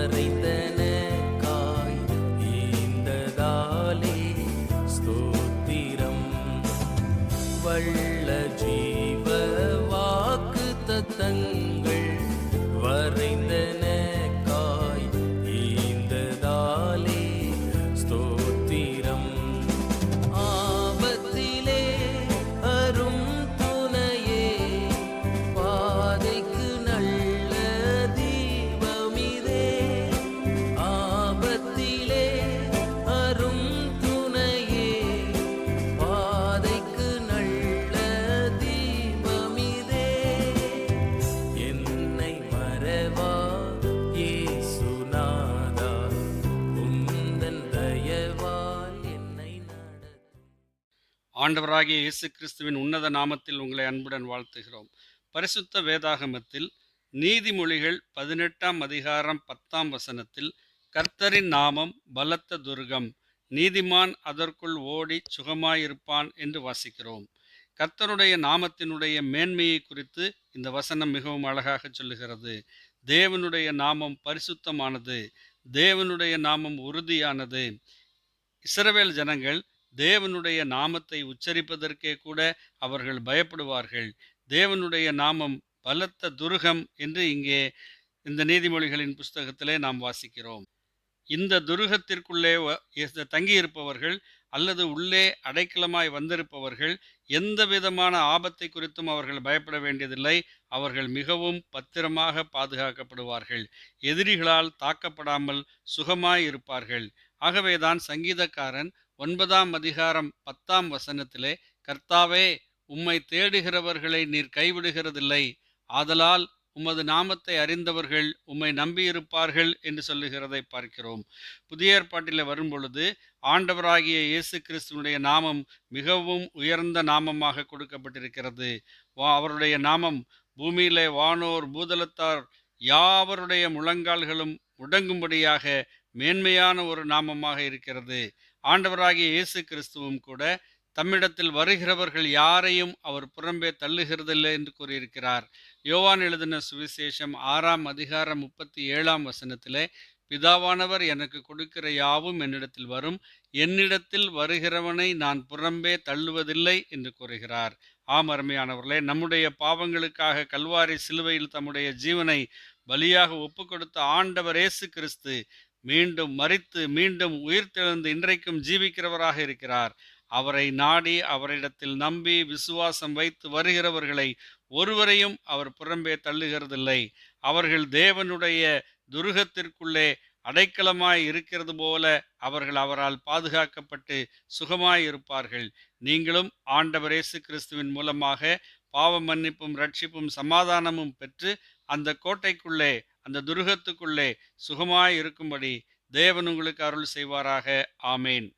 மறைந்தன காய் ஈந்ததாலே ஸ்தோத்திரம். வள்ள ஜீவ வாக்கு தத்தங்கள் ஆண்டவராகிய இயேசு கிறிஸ்துவின் உன்னத நாமத்தில் உங்களை அன்புடன் வாழ்த்துகிறோம். பரிசுத்த வேதாகமத்தில் நீதிமொழிகள் பதினெட்டாம் அதிகாரம் பத்தாம் வசனத்தில் கர்த்தரின் நாமம் பலத்த துர்கம் நீதிமான் அதற்குள் ஓடி சுகமாயிருப்பான் என்று வாசிக்கிறோம். கர்த்தருடைய நாமத்தினுடைய மேன்மையை குறித்து இந்த வசனம் மிகவும் அழகாக சொல்லுகிறது. தேவனுடைய நாமம் பரிசுத்தமானது தேவனுடைய நாமம் உறுதியானது. இஸ்ரவேல் ஜனங்கள் தேவனுடைய நாமத்தை உச்சரிப்பதற்கே கூட அவர்கள் பயப்படுவார்கள். தேவனுடைய நாமம் பலத்த துருகம் என்று இங்கே இந்த நீதிமொழிகளின் புஸ்தகத்திலே நாம் வாசிக்கிறோம். இந்த துருகத்திற்குள்ளே தங்கியிருப்பவர்கள் அல்லது உள்ளே அடைக்கலமாய் வந்திருப்பவர்கள் எந்த விதமான ஆபத்தை குறித்தும் அவர்கள் பயப்பட வேண்டியதில்லை. அவர்கள் மிகவும் பத்திரமாக பாதுகாக்கப்படுவார்கள். எதிரிகளால் தாக்கப்படாமல் சுகமாய் இருப்பார்கள். ஆகவேதான் சங்கீதக்காரன் ஒன்பதாம் அதிகாரம் பத்தாம் வசனத்திலே கர்த்தாவே உம்மை தேடுகிறவர்களை நீர் கைவிடுகிறதில்லை. ஆதலால் உமது நாமத்தை அறிந்தவர்கள் உம்மை நம்பியிருப்பார்கள் என்று சொல்லுகிறதை பார்க்கிறோம். புதிய ஏற்பாட்டில் வரும்பொழுது ஆண்டவராகிய இயேசு கிறிஸ்துவனுடைய நாமம் மிகவும் உயர்ந்த நாமமாக கொடுக்கப்பட்டிருக்கிறது. வா- அவருடைய நாமம் பூமியிலே வானோர் பூதலத்தார் யாவருடைய முழங்கால்களும் முடங்கும்படியாக மேன்மையான ஒரு நாமமாக இருக்கிறது. ஆண்டவராகிய இயேசு கிறிஸ்துவும் கூட தம்மிடத்தில் வருகிறவர்கள் யாரையும் அவர் புறம்பே தள்ளுகிறதில்லை என்று கூறியிருக்கிறார். யோவான் எழுதின சுவிசேஷம் ஆறாம் அதிகாரம் முப்பத்தி ஏழாம் வசனத்திலே பிதாவானவர் எனக்கு கொடுக்கிற யாவும் என்னிடத்தில் வரும். என்னிடத்தில் வருகிறவனை நான் புறம்பே தள்ளுவதில்லை என்று கூறுகிறார். ஆம் அருமையானவர்களே நம்முடைய பாவங்களுக்காக கல்வாரி சிலுவையில் தம்முடைய ஜீவனை பலியாக ஒப்பு கொடுத்த ஆண்டவர் இயேசு கிறிஸ்து மீண்டும் மறித்து மீண்டும் உயிர்த்தெழுந்து இன்றைக்கும் ஜீவிக்கிறவராக இருக்கிறார். அவரை நாடி அவரிடத்தில் நம்பி விசுவாசம் வைத்து வருகிறவர்களை ஒருவரையும் அவர் புறம்பே தள்ளுகிறதில்லை. அவர்கள் தேவனுடைய துருகத்திற்குள்ளே அடைக்கலமாய் இருக்கிறது போல அவர்கள் அவரால் பாதுகாக்கப்பட்டு சுகமாய் இருப்பார்கள். நீங்களும் ஆண்டவர் இயேசு கிறிஸ்துவின் மூலமாக பாவ மன்னிப்பும் ரட்சிப்பும் சமாதானமும் பெற்று அந்த கோட்டைக்குள்ளே அந்த துருகத்துக்குள்ளே சுகமாய் இருக்கும்படி தேவன் உங்களுக்கு அருள் செய்வாராக. ஆமேன்.